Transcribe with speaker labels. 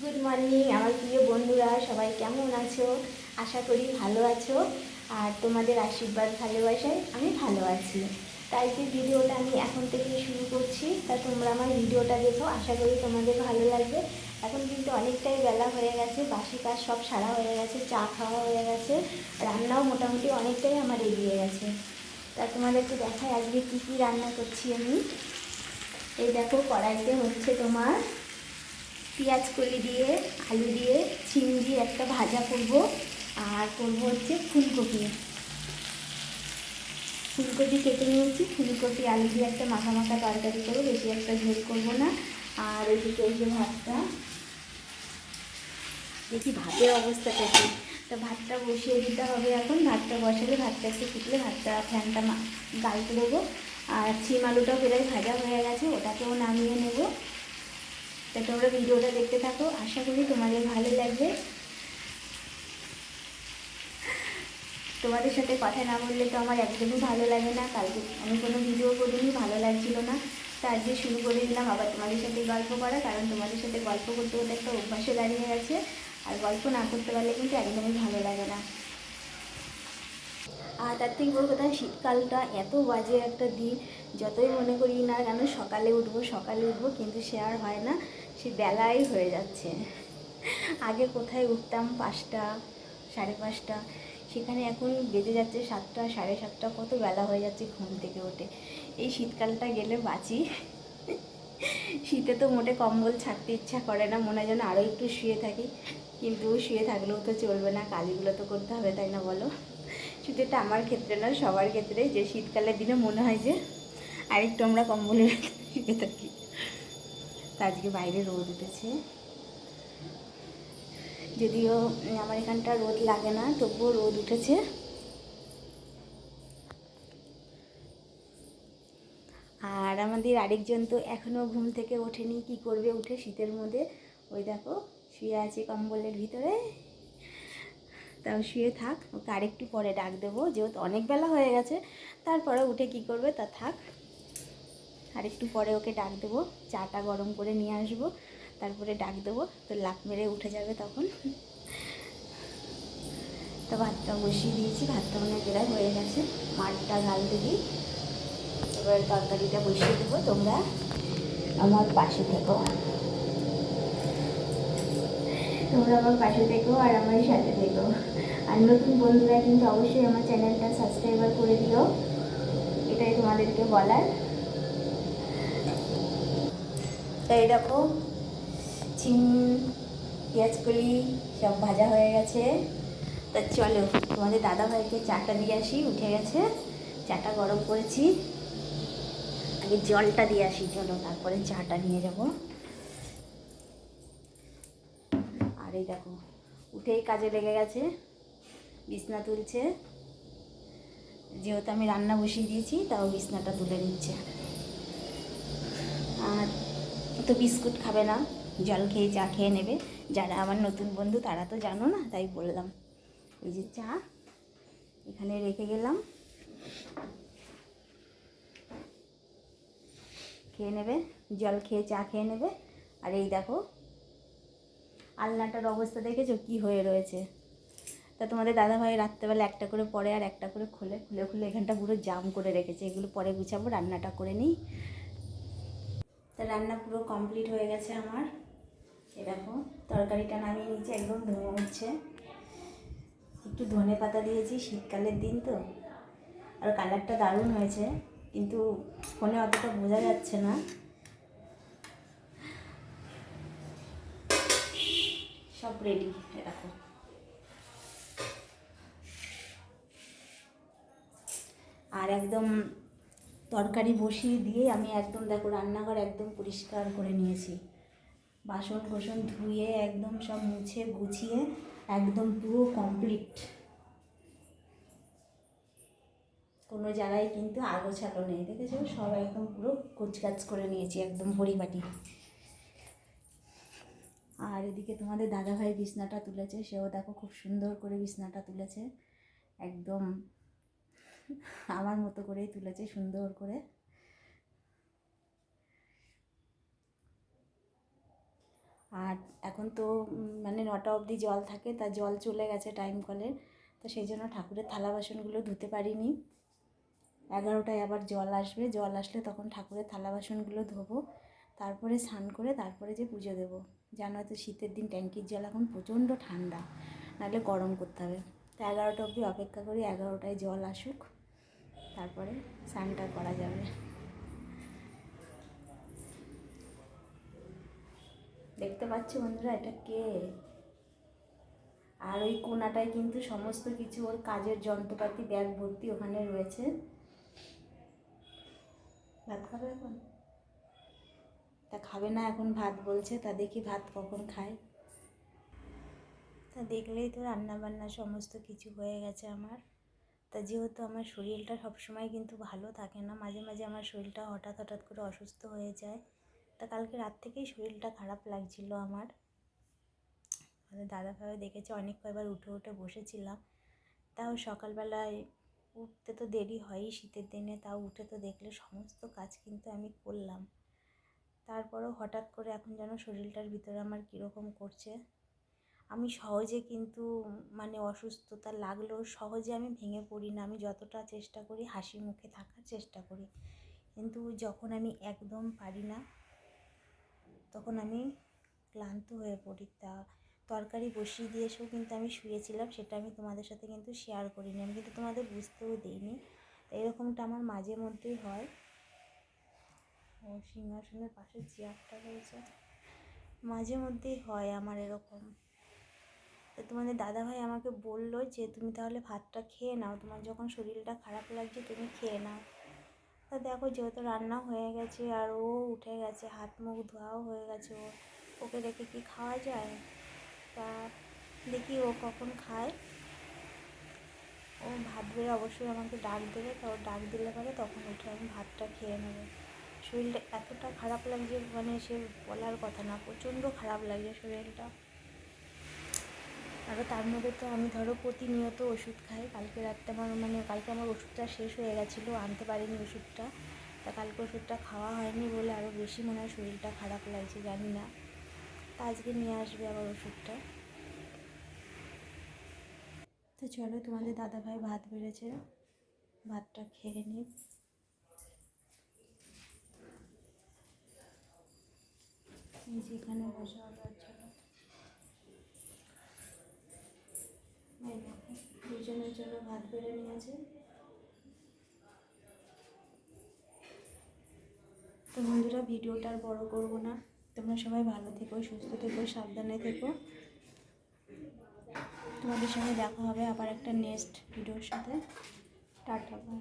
Speaker 1: Good morning আমার প্রিয় বন্ধুরা, সবাই কেমন আছো? আশা করি ভালো আছো। আর তোমাদের আশীর্বাদ, ভালোবাসায় আমি ভালো আছি। তাই যে ভিডিওটা আমি এখন থেকে শুরু করছি। তা তোমরা আমার ভিডিওটা দেখো, আশা করি তোমাদের ভালো লাগবে। এখন কিন্তু অনেকটাই বেলা হয়ে গেছে, বাসি কাজ সব সারা হয়ে গেছে, চা খাওয়া হয়ে গেছে, রান্নাও মোটামুটি অনেকটাই আমার এগিয়ে গেছে। তা তোমাদেরকে দেখায় আজকে কী কী রান্না করছি আমি। এই দেখো, কড়াইতে হচ্ছে তোমার পেঁয়াজ কলি দিয়ে, আলু দিয়ে চিংড়ি একটা ভাজা করব। আর করব হচ্ছে ফুলকপি। ফুলকপি কেটে নিয়েছি। ফুলকপি, আলু দিয়ে একটা মাখা মাখা তরকারি করব, বেশি একটা ঝোল করব না। আর ওইদিকে এই যে ভাতটা। দেখি ভাতের অবস্থাটা কি? তা ভাতটা বসিয়ে দিতে হবে এখন। ভাতটা বসালে ভাতটা একটু ফুটলে ভাতটা ফ্যানটা গালতে দেবো আর ছিম আলুটা প্রায় ভাজা হয়ে গেছে, ওটাকেও নামিয়ে নেব। তা তোমরা ভিডিওটা দেখতে থাকো। আশা করি তোমাদের ভালো লাগবে। তোমাদের সাথে কথা না বললে তো আমার একদমই ভালো লাগে না। কালকে আমি কোনো ভিডিও করিনি, ভালো লাগছিল না। তা আজকে শুরু করে দিলাম। আবার তোমাদের সাথে গল্প করা কারণ তোমাদের সাথে গল্প করতে করতে একটা অভ্যাসে দাঁড়িয়ে গেছে। আর গল্প না করতে পারলে কিন্তু একদমই ভালো লাগে না। আর তার থেকে বড় কথা, শীতকালটা এত বাজে একটা দিন। যতই মনে করি না কেন, সকালে উঠবো সকালে উঠবো, কিন্তু সে আর হয় না। সে বেলাই হয়ে যাচ্ছে। আগে কোথায় উঠতাম পাঁচটা, সাড়ে পাঁচটা, সেখানে এখন বেজে যাচ্ছে সাতটা, সাড়ে সাতটা, কত বেলা হয়ে যাচ্ছে ঘুম থেকে ওঠে এই শীতকালটা গেলে বাঁচি। শীতে তো মোটে কম্বল ছাড়তে ইচ্ছা করে না, মনে হয় যেন আরও একটু শুয়ে থাকি। কিন্তু শুয়ে থাকলেও তো চলবে না, কাজগুলো তো করতে হবে, তাই না বলো? শুধু এটা আমার ক্ষেত্রে না সবার ক্ষেত্রে যে শীতকালের দিনে মনে হয় যে আরেকটু আমরা কম্বলের শুয়ে থাকি। তা আজকে বাইরে রোদ উঠেছে। যদিও আমার এখানটা রোদ লাগে না, তবুও রোদ উঠেছে। আর আমাদের আরেকজন তো এখনও ঘুম থেকে ওঠেনি, কি করবে উঠে শীতের মধ্যে। ওই দেখো, শুয়ে আছে কম্বলের ভিতরে। তাও শুয়ে থাক, ওকে আরেকটু পরে ডাক দেবো, যেহেতু অনেক বেলা হয়ে গেছে। তারপরে উঠে কি করবে তা থাক। আরেকটু পরে ওকে ডাক দেবো, চাটা গরম করে নিয়ে আসব, তারপরে ডাক দেবো, তো লাফ মেরে উঠে যাবে তখন। তো ভাতটা বসিয়ে দিয়েছি, ভাতটা মনে প্রায় হয়ে গেছে মাঠটা গাল দিবি। এবার তরকারিটা বসিয়ে দেবো, তোমরা আমার পাশে থেকো। তোমরা আমার পাশে থেকো আর আমার সাথে থেকো। আর নতুন বন্ধুরা কিন্তু অবশ্যই আমার চ্যানেলটা সাবস্ক্রাইবার করে দিও। এটাই তোমাদেরকে বলার। তাই দেখো চিন পেঁয়াজকলি সব ভাজা হয়ে গেছে। তা চলো, তোমাদের দাদা ভাইকে চাটা দিয়ে আসি, উঠে গেছে। চাটা গরম করেছি। আগে জলটা দিয়ে আসি, চলো, তারপরে চাটা নিয়ে যাব। আর এই দেখো, উঠেই কাজে লেগে গেছে, বিছনা তুলছে। যেহেতু আমি রান্না বসিয়ে দিয়েছি, তাও বিছনাটা তুলে নিচ্ছে। আর তো বিস্কুট খাবে না। জল খেয়ে চা খেয়ে নেবে। যারা আমার নতুন বন্ধু, তারা তো জানো না, তাই বললাম। এই যে চা, এখানে রেখে গেলাম। খেয়ে নেবে, জল খেয়ে চা খেয়ে নেবে। আর এই দেখো, আলনাটার অবস্থা দেখেছ? কি হয়ে রয়েছে। তা তোমাদের দাদাভাই রাত্রেবেলা একটা করে পরে আর একটা করে খুলে। খুলে খুলে এখানটা পুরো জাম করে রেখেছে। এগুলো পরে গুছাবো, রান্নাটা করে নিই। তা রান্না পুরো কমপ্লিট হয়ে গেছে আমার। এ দেখো, তরকারিটা নামিয়ে নিচে একদম ধোয়া হচ্ছে। একটু ধনে পাতা দিয়েছি, শীতকালের দিন তো। আর কালারটা দারুণ হয়েছে, কিন্তু ফোনে অতটা বোঝা যাচ্ছে না। সব রেডি দেখো। আর একদম তরকারি বসিয়ে দিয়ে আমি একদম দেখো রান্নাঘর একদম পরিষ্কার করে নিয়েছি। বাসন কোসন ধুয়ে একদম সব মুছে গুছিয়ে একদম পুরো কমপ্লিট কোনো জায়গায় কিন্তু আগোছালো নেই, দেখেছ? সব একদম পুরো কুচকাচ করে নিয়েছি, একদম পরিপাটি আর এদিকে তোমাদের দাদাভাই বিছনাটা তুলেছে, সেও দেখো খুব সুন্দর করে বিছনাটা তুলেছে। একদম আমার মতো করেই তুলেছে, সুন্দর করে। আর এখন তো মানে নটা অবধি জল থাকে, তা জল চলে গেছে টাইম কলের তো সেই জন্য ঠাকুরের থালা বাসনগুলো ধুতে পারিনি। এগারোটায় আবার জল আসবে, জল আসলে তখন ঠাকুরের থালা বাসনগুলো ধোবো। তারপরে স্নান করে তারপরে যে পুজো দেবো। জানো তো শীতের দিন ট্যাঙ্কির জল এখন প্রচণ্ড ঠান্ডা, নাহলে গরম করতে হবে। তো এগারোটা অবধি অপেক্ষা করি, এগারোটায় জল আসুক, তারপরে স্নানটা করা যাবে। দেখতে পাচ্ছ বন্ধুরা, এটা কে? আর ওই কোনাটায় কিন্তু সমস্ত কিছু, ওর কাজের যন্ত্রপাতি, ব্যাগ ভর্তি ওখানে রয়েছে। ভাত খাবে এখন? তা খাবে না, এখন ভাত বলছে, তা দেখি ভাত কখন খায়। তা দেখলেই তো রান্না বান্না সমস্ত কিছু হয়ে গেছে আমার। তা যেহেতু আমার শরীরটা সবসময় কিন্তু ভালো থাকে না, মাঝে মাঝে আমার শরীরটা হঠাৎ হঠাৎ করে অসুস্থ হয়ে যায়। তা কালকে রাত থেকেই শরীরটা খারাপ লাগছিল আমার। দাদা ভাইও দেখেছে, অনেক কয়বার উঠে উঠে বসেছিলাম। তাও সকালবেলায় উঠতে তো দেরি হয়ই শীতের দিনে, তাও উঠে তো দেখলে সমস্ত কাজ কিন্তু আমি করলাম। তারপরেও হঠাৎ করে এখন যেন শরীরটার ভিতরে আমার কীরকম করছে। আমি সহজে কিন্তু মানে অসুস্থতা লাগলেও সহজে আমি ভেঙে পড়ি না। আমি যতটা চেষ্টা করি হাসি মুখে থাকার চেষ্টা করি। কিন্তু যখন আমি একদম পারি না, তখন আমি ক্লান্ত হয়ে পড়ি। তা তরকারি বসিয়ে দিয়ে এসেও কিন্তু আমি শুয়েছিলাম, সেটা আমি তোমাদের সাথে কিন্তু শেয়ার করিনি। আমি কিন্তু তোমাদের বুঝতেও দিইনি। এরকমটা আমার মাঝে মধ্যেই হয়। ও সিংহাসনের পাশে চেয়ারটা রয়েছে। মাঝে মধ্যেই হয় আমার এরকম। তো তোমাদের দাদাভাই আমাকে বলল যে, তুমি তাহলে ভাতটা খেয়ে নাও। তোমার যখন শরীরটা খারাপ লাগছে, তুমি খেয়ে নাও। তা দেখো, যেহেতু রান্না হয়ে গেছে আর ও উঠে গেছে, হাত মুখ ধোয়াও হয়ে গেছে ওর। ওকে রেখে কি খাওয়া যায়? তা দেখি ও কখন খায়। ও ভাববে, অবশ্যই আমাকে ডাক দেবে। তা ও ডাক দিলে পরে তখন উঠে আমি ভাতটা খেয়ে নেব। শরীরটা এতটা খারাপ লাগছে মানে সে বলার কথা না, প্রচণ্ড খারাপ লাগছে শরীরটা। আরও তার মধ্যে তো আমি ধরো প্রতিনিয়ত ওষুধ খাই। কালকে রাত্রে আমার মানে কালকে আমার ওষুধটা শেষ হয়ে গেছিল, আনতে পারিনি ওষুধটা। তা কালকে ওষুধটা খাওয়া হয়নি বলে আরও বেশি মনে হয় শরীরটা খারাপ লাগছে, জানি না। তা আজকে নিয়ে আসবে আবার ওষুধটা। তো চলো তোমাদের দাদাভাই ভাত বেড়েছে, ভাতটা খেয়ে নিই। এই যেখানে বসে অর্ডার ছিল এই দেখো, দুজনের জন্য ভাত বেড়ে নিয়েছে। তো বন্ধুরা, ভিডিওটা আর বড়ো করব না। তোমরা সবাই ভালো থেকো, সুস্থ থেকো, সাবধানে থেকো। তোমাদের সঙ্গে দেখা হবে আবার একটা নেক্সট ভিডিওর সাথে। Tata bye